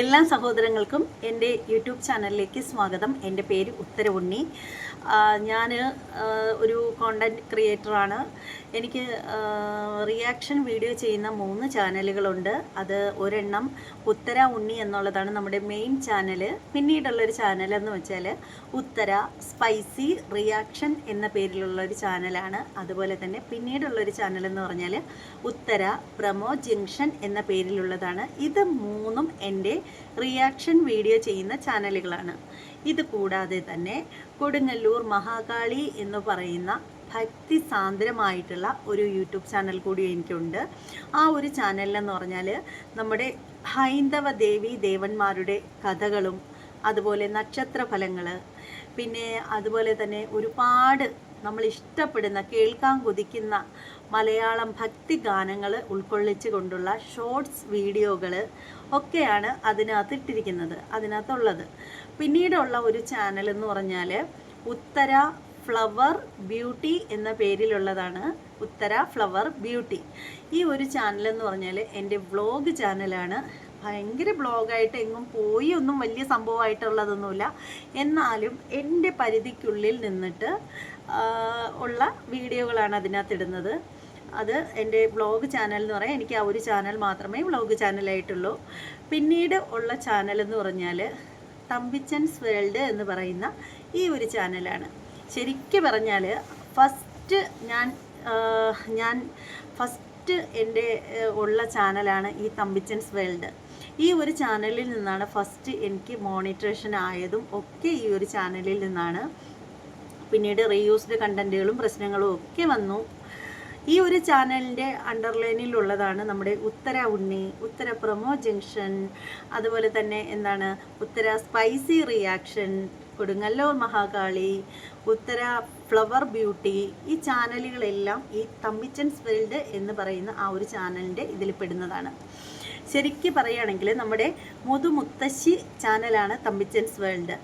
എല്ലാ സഹോദരങ്ങൾക്കും എന്റെ യൂട്യൂബ് ചാനലിലേക്ക് സ്വാഗതം. എന്റെ പേര് ഉത്തരവുണ്ണി. ഞാൻ ഒരു കോണ്ടന്റ് ക്രിയേറ്ററാണ് എനിക്ക് റിയാക്ഷൻ വീഡിയോ ചെയ്യുന്ന മൂന്ന് ചാനലുകളുണ്ട്. അത് ഒരെണ്ണം ഉത്തര ഉണ്ണി എന്നുള്ളതാണ് നമ്മുടെ മെയിൻ ചാനൽ പിന്നീടുള്ളൊരു ചാനൽ എന്ന് വെച്ചാൽ ഉത്തര സ്പൈസി റിയാക്ഷൻ എന്ന പേരിലുള്ള ഒരു ചാനലാണ് അതുപോലെ തന്നെ പിന്നീടുള്ളൊരു ചാനൽ എന്ന് പറഞ്ഞാൽ ഉത്തര പ്രമോ ജംഗ്ഷൻ എന്ന പേരിലുള്ളതാണ്. ഇത് മൂന്നും എന്റെ റിയാക്ഷൻ വീഡിയോ ചെയ്യുന്ന ചാനലുകളാണ്. ഇത് കൂടാതെ തന്നെ കൊടുങ്ങല്ലൂർ മഹാകാളി എന്ന് പറയുന്ന ഭക്തി സാന്ദ്രമായിട്ടുള്ള ഒരു യൂട്യൂബ് ചാനൽ കൂടി എനിക്കുണ്ട്. ആ ഒരു ചാനലിലെന്ന് പറഞ്ഞാൽ നമ്മുടെ ഹൈന്ദവ ദേവി ദേവന്മാരുടെ കഥകളും അതുപോലെ നക്ഷത്ര ഫലങ്ങൾ പിന്നെ അതുപോലെ തന്നെ ഒരുപാട് നമ്മൾ ഇഷ്ടപ്പെടുന്ന കേൾക്കാൻ കൊതിക്കുന്ന മലയാളം ഭക്തി ഗാനങ്ങൾ ഉൾക്കൊള്ളിച്ചു കൊണ്ടുള്ള ഷോർട്സ് വീഡിയോകൾ ഒക്കെയാണ് അതിനകത്ത് ഇട്ടിരിക്കുന്നത് അതിനകത്തുള്ളത്. പിന്നീടുള്ള ഒരു ചാനൽ എന്ന് പറഞ്ഞാൽ ഉത്തര ഫ്ലവർ ബ്യൂട്ടി എന്ന പേരിലുള്ളതാണ് ഉത്തര ഫ്ലവർ ബ്യൂട്ടി. ഈ ഒരു ചാനൽ എന്ന് പറഞ്ഞാൽ എന്റെ വ്ളോഗ് ചാനലാണ് ഭയങ്കര ബ്ലോഗായിട്ട് എങ്ങും പോയി ഒന്നും വലിയ സംഭവമായിട്ടുള്ളതൊന്നുമില്ല. എന്നാലും എന്റെ പരിധിക്കുള്ളിൽ നിന്നിട്ട് ഉള്ള വീഡിയോകളാണ് അതിനകത്ത് ഇടുന്നത്. അത് എന്റെ ബ്ലോഗ് ചാനൽ എന്ന് പറയാൻ എനിക്ക് ആ ഒരു ചാനൽ മാത്രമേ വ്ളോഗ് ചാനലായിട്ടുള്ളൂ. പിന്നീട് ഉള്ള ചാനൽ എന്ന് പറഞ്ഞാൽ തമ്പിച്ചൻസ് വേൾഡ് എന്ന് പറയുന്ന ഈ ഒരു ചാനലാണ്. ശരിക്കും പറഞ്ഞാൽ ഫസ്റ്റ് ഞാൻ ഞാൻ ഫസ്റ്റ് എന്റെ ഉള്ള ചാനലാണ് ഈ തമ്പിച്ചൻസ് വേൾഡ്. ഈ ഒരു ചാനലിൽ നിന്നാണ് ഫസ്റ്റ് എനിക്ക് മോണിറ്ററേഷൻ ആയതും ഒക്കെ ഈ ഒരു ചാനലിൽ നിന്നാണ്. പിന്നീട് റീയൂസ്ഡ് കണ്ടന്റുകളും പ്രശ്നങ്ങളും ഒക്കെ വന്നു. ഈ ഒരു ചാനലിന്റെ അണ്ടർലൈനിലുള്ളതാണ് നമ്മുടെ ഉത്തര ഉണ്ണി ഉത്തര പ്രൊമോ ജംഗ്ഷൻ അതുപോലെ തന്നെ എന്താണ് Uthara spicy reaction Kodungallur Mahakali Uthara flower beauty ഈ ചാനലുകളെല്ലാം ഈ തമ്പിച്ചൻസ് വേൾഡ് എന്ന് പറയുന്ന ആ ഒരു ചാനലിന്റെ ഇതിൽ പെടുന്നതാണ്. ശരിക്കും പറയുകയാണെങ്കിൽ നമ്മുടെ മുതുമുത്തശ്ശി ചാനലാണ് തമ്പിച്ചൻസ് വേൾഡ്.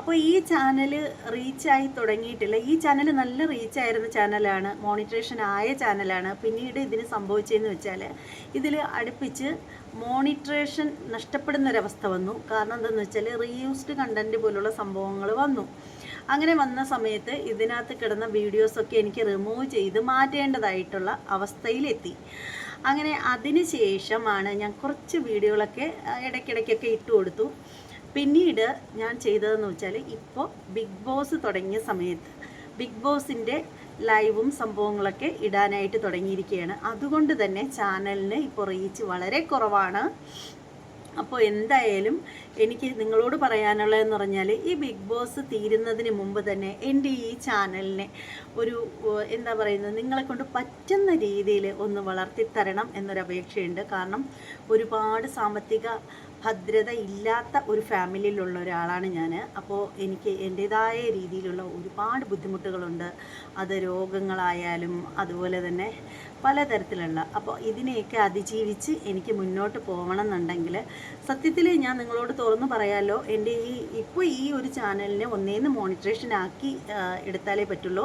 അപ്പോൾ ഈ ചാനൽ റീച്ചായി തുടങ്ങിയിട്ടില്ല. ഈ ചാനൽ നല്ല റീച്ചായിരുന്ന ചാനലാണ് മോണിറ്ററേഷൻ ആയ ചാനലാണ് പിന്നീട് ഇതിന് സംഭവിച്ചതെന്ന് വെച്ചാൽ ഇതിൽ അടുപ്പിച്ച് മോണിറ്ററേഷൻ നഷ്ടപ്പെടുന്നൊരവസ്ഥ വന്നു. കാരണം എന്താണെന്ന് വെച്ചാൽ റീയൂസ്ഡ് കണ്ടന്റ് പോലുള്ള സംഭവങ്ങൾ വന്നു. അങ്ങനെ വന്ന സമയത്ത് ഇതിനകത്ത് കിടന്ന വീഡിയോസൊക്കെ എനിക്ക് റിമൂവ് ചെയ്ത് മാറ്റേണ്ടതായിട്ടുള്ള അവസ്ഥയിലെത്തി. അങ്ങനെ അതിന് ശേഷമാണ് ഞാൻ കുറച്ച് വീഡിയോകളൊക്കെ ഇടയ്ക്കിടയ്ക്കൊക്കെ ഇട്ട് കൊടുത്തു. പിന്നീട് ഞാൻ ചെയ്തതെന്ന് വെച്ചാൽ ഇപ്പോൾ ബിഗ് ബോസ് തുടങ്ങിയ സമയത്ത് ബിഗ് ബോസിന്റെ ലൈവും സംഭവങ്ങളൊക്കെ ഇടാനായിട്ട് തുടങ്ങിയിരിക്കുകയാണ്. അതുകൊണ്ട് തന്നെ ചാനലിന് ഇപ്പോൾ റീച്ച് വളരെ കുറവാണ്. അപ്പോൾ എന്തായാലും എനിക്ക് നിങ്ങളോട് പറയാനുള്ളതെന്ന് പറഞ്ഞാൽ ഈ ബിഗ് ബോസ് തീരുന്നതിന് മുമ്പ് തന്നെ എന്റെ ഈ ചാനലിനെ ഒരു എന്താ പറയുന്നത് നിങ്ങളെ കൊണ്ട് പറ്റുന്ന രീതിയിൽ ഒന്ന് വളർത്തിത്തരണം എന്നൊരു അപേക്ഷയുണ്ട്. കാരണം ഒരുപാട് സാമ്പത്തിക ഭദ്രത ഇല്ലാത്ത ഒരു ഫാമിലിയിലുള്ള ഒരാളാണ് ഞാൻ അപ്പോൾ എനിക്ക് എന്റേതായ രീതിയിലുള്ള ഒരുപാട് ബുദ്ധിമുട്ടുകളുണ്ട്. അത് രോഗങ്ങളായാലും അതുപോലെ തന്നെ പലതരത്തിലുള്ള. അപ്പോൾ ഇതിനെയൊക്കെ അതിജീവിച്ച് എനിക്ക് മുന്നോട്ട് പോകണം എന്നുണ്ടെങ്കിൽ സത്യത്തിൽ ഞാൻ നിങ്ങളോട് തുറന്നു പറയാമല്ലോ എന്റെ ഈ ഇപ്പോൾ ഈ ഒരു ചാനലിനെ ഒന്നേന്ന് മോണിറ്ററേഷൻ ആക്കി എടുത്താലേ പറ്റുള്ളൂ.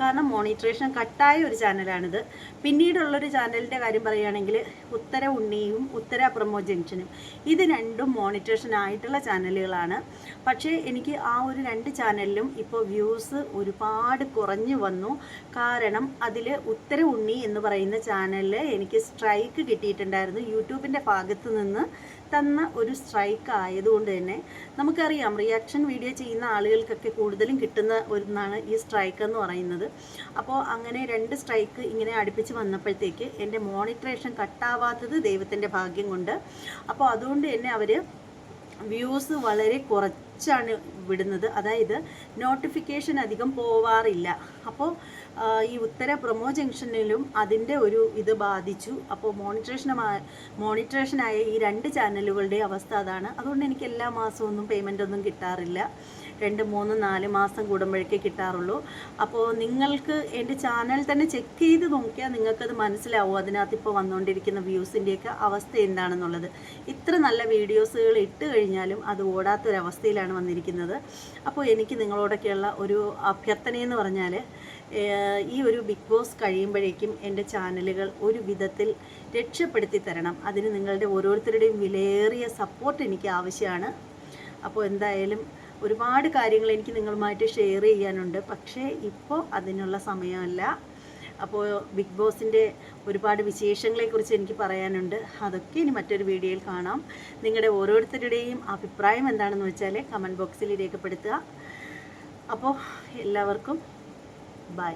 കാരണം മോണിറ്ററേഷൻ കട്ടായ ഒരു ചാനലാണിത്. പിന്നീടുള്ളൊരു ചാനലിന്റെ കാര്യം പറയുകയാണെങ്കിൽ ഉത്തര ഉണ്ണിയും ഉത്തര പ്രമോ ജംഗ്ഷനും ഇത് രണ്ടും മോണിറ്റേഷൻ ആയിട്ടുള്ള ചാനലുകളാണ്. പക്ഷേ എനിക്ക് ആ ഒരു രണ്ട് ചാനലിലും ഇപ്പോൾ വ്യൂസ് ഒരുപാട് കുറഞ്ഞു വന്നു. കാരണം അതിൽ ഉത്തര ഉണ്ണി എന്ന് പറയുന്ന ചാനലിൽ എനിക്ക് സ്ട്രൈക്ക് കിട്ടിയിട്ടുണ്ടായിരുന്നു. യൂട്യൂബിന്റെ ഭാഗത്ത് നിന്ന് തന്ന ഒരു സ്ട്രൈക്ക് ആയതുകൊണ്ട് തന്നെ നമുക്കറിയാം റിയാക്ഷൻ വീഡിയോ ചെയ്യുന്ന ആളുകൾക്കൊക്കെ കൂടുതലും കിട്ടുന്ന ഒന്നാണ് ഈ സ്ട്രൈക്ക് എന്ന് പറയുന്നത്. അപ്പോൾ അങ്ങനെ രണ്ട് സ്ട്രൈക്ക് ഇങ്ങനെ അടുപ്പിച്ച് വന്നപ്പോഴത്തേക്ക് എന്റെ മോണിറ്ററേഷൻ കട്ടാവാത്തത് ദൈവത്തിന്റെ ഭാഗ്യം കൊണ്ട്. അപ്പോൾ അതുകൊണ്ട് തന്നെ അവർ വ്യൂസ് വളരെ കുറച്ചാണ് വിടുന്നത്. അതായത് നോട്ടിഫിക്കേഷൻ അധികം പോവാറില്ല. അപ്പോൾ ഈ ഉത്തര പ്രൊമോ ജംഗ്ഷനിലും അതിന്റെ ഒരു ഇത് ബാധിച്ചു. അപ്പോൾ മോണിറ്ററേഷനുമായ മോണിറ്ററേഷനായ ഈ രണ്ട് ചാനലുകളുടെ അവസ്ഥ അതാണ്. അതുകൊണ്ട് എനിക്ക് എല്ലാ മാസവും ഒന്നും പേയ്മെന്റ് ഒന്നും കിട്ടാറില്ല. രണ്ട് മൂന്ന് നാല് മാസം കൂടുമ്പോഴേക്കേ കിട്ടാറുള്ളൂ. അപ്പോൾ നിങ്ങൾക്ക് എന്റെ ചാനൽ തന്നെ ചെക്ക് ചെയ്ത് നോക്കിയാൽ നിങ്ങൾക്കത് മനസ്സിലാവും. അതിനകത്ത് ഇപ്പോൾ വന്നുകൊണ്ടിരിക്കുന്ന വ്യൂസിന്റെയൊക്കെ അവസ്ഥ എന്താണെന്നുള്ളത്. ഇത്ര നല്ല വീഡിയോസുകൾ ഇട്ട് കഴിഞ്ഞാലും അത് ഓടാത്തൊരവസ്ഥയിലാണ് വന്നിരിക്കുന്നത്. അപ്പോൾ എനിക്ക് നിങ്ങളോടൊക്കെയുള്ള ഒരു അഭ്യർത്ഥനയെന്ന് പറഞ്ഞാൽ ഈ ഒരു ബിഗ് ബോസ് കഴിയുമ്പോഴേക്കും എന്റെ ചാനലുകൾ ഒരു വിധത്തിൽ രക്ഷപ്പെടുത്തി തരണം. അതിന് നിങ്ങളുടെ ഓരോരുത്തരുടെയും വിലയേറിയ സപ്പോർട്ട് എനിക്ക് ആവശ്യമാണ്. അപ്പോൾ എന്തായാലും ഒരുപാട് കാര്യങ്ങൾ എനിക്ക് നിങ്ങളുമായിട്ട് ഷെയർ ചെയ്യാനുണ്ട്. പക്ഷേ ഇപ്പോൾ അതിനുള്ള സമയമല്ല. അപ്പോൾ ബിഗ് ബോസിന്റെ ഒരുപാട് വിശേഷങ്ങളെക്കുറിച്ച് എനിക്ക് പറയാനുണ്ട്. അതൊക്കെ ഇനി മറ്റൊരു വീഡിയോയിൽ കാണാം. നിങ്ങളുടെ ഓരോരുത്തരുടെയും അഭിപ്രായം എന്താണെന്ന് വെച്ചാൽ കമന്റ് ബോക്സിൽ രേഖപ്പെടുത്തുക. അപ്പോൾ എല്ലാവർക്കും ബൈ